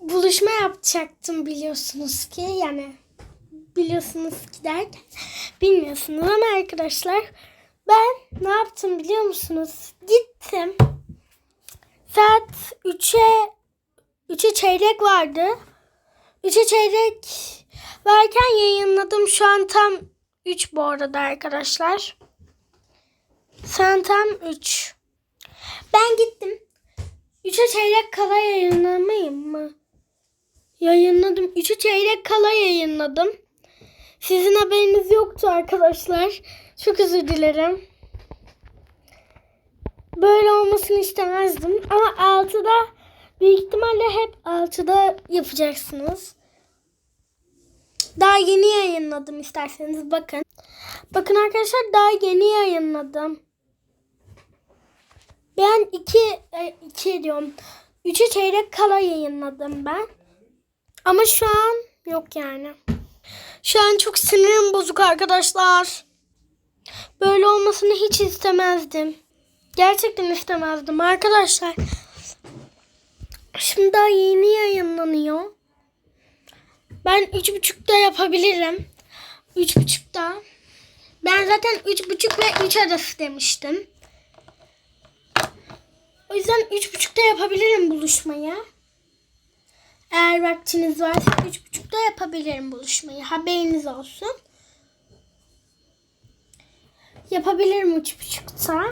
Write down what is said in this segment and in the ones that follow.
Buluşma yapacaktım biliyorsunuz ki yani biliyorsunuz ki derken bilmiyorsunuz ama arkadaşlar ben ne yaptım biliyor musunuz? Gittim saat 3'e 3'e çeyrek vardı. 3'e çeyrek varken yayınladım. Şu an tam 3 bu arada arkadaşlar. Sen tam 3. Ben gittim. 3'e çeyrek kala yayınlamayayım mı? Yayınladım. 3'e çeyrek kala yayınladım. Sizin haberiniz yoktu arkadaşlar. Çok özür dilerim. Böyle olmasını istemezdim. Ama 6'da büyük ihtimalle hep 6'da yapacaksınız. Daha yeni yayınladım isterseniz bakın. Bakın arkadaşlar daha yeni yayınladım. Ben 2 2 diyorum. 3'e çeyrek kala yayınladım ben. Ama şu an yok yani. Şu an çok sinirim bozuk arkadaşlar. Böyle olmasını hiç istemezdim. Gerçekten istemezdim arkadaşlar. Şimdi daha yeni yayınlanıyor. Ben üç buçukta yapabilirim. Üç buçukta. Ben zaten üç buçuk ve üç arası demiştim. Yüzden üç buçukta yapabilirim buluşmayı. Eğer vaktiniz varsa üç buçukta yapabilirim buluşmayı. Haberiniz olsun. Yapabilirim üç buçukta.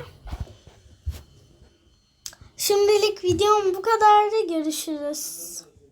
Şimdilik videom bu kadardı. Görüşürüz.